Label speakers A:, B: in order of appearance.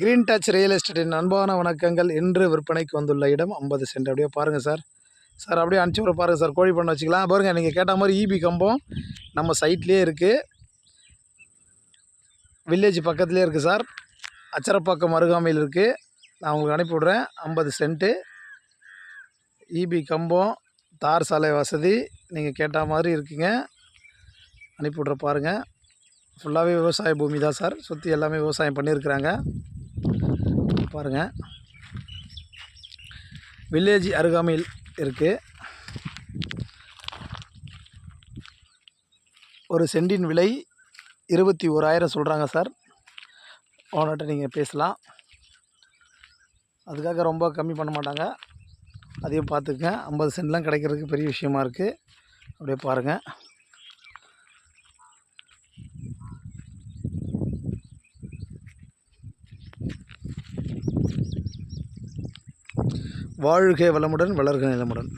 A: Green touch real எஸ்டேட்டின் அன்பான வணக்கங்கள். இன்று விற்பனைக்கு வந்துள்ள இடம் ஐம்பது சென்ட். அப்படியே பாருங்கள் சார். சார் அப்படியே அனுப்பிச்சி விட பாருங்கள் சார். கோழி பண்ண வச்சுக்கலாம். பாருங்கள் நீங்கள் கேட்ட மாதிரி ஈபி கம்பம் நம்ம சைட்லேயே இருக்குது வில்லேஜ் பக்கத்துலேயே இருக்குது சார். அச்சரப்பாக்கம் அருகாமையில் இருக்குது நான் உங்களுக்கு அனுப்பி விட்றேன். ஐம்பது சென்ட்டு ஈபி கம்பம் தார் சாலை வசதி. நீங்கள் கேட்ட மாதிரி இருக்குங்க. அனுப்பி விட்ற பாருங்கள் ஃபுல்லாகவே விவசாய பூமி தான் சார். சுற்றி எல்லாமே விவசாயம் பண்ணியிருக்கிறாங்க. பாருங்கள் வில்லேஜ் அருகாமையில் இருக்குது ஒரு சென்டின் விலை இருபத்தி ஓராயிரம் சொல்கிறாங்க சார். ஓனர்கிட்ட நீங்கள் பேசலாம். அதுக்காக ரொம்ப கம்மி பண்ண மாட்டாங்க. அதையும் பார்த்துக்குங்க. ஐம்பது சென்ட்லாம் கிடைக்கிறதுக்கு பெரிய விஷயமா இருக்குது அப்படியே பாருங்கள் வாழ்க வளமுடன் வளர்க நிலமுடன்.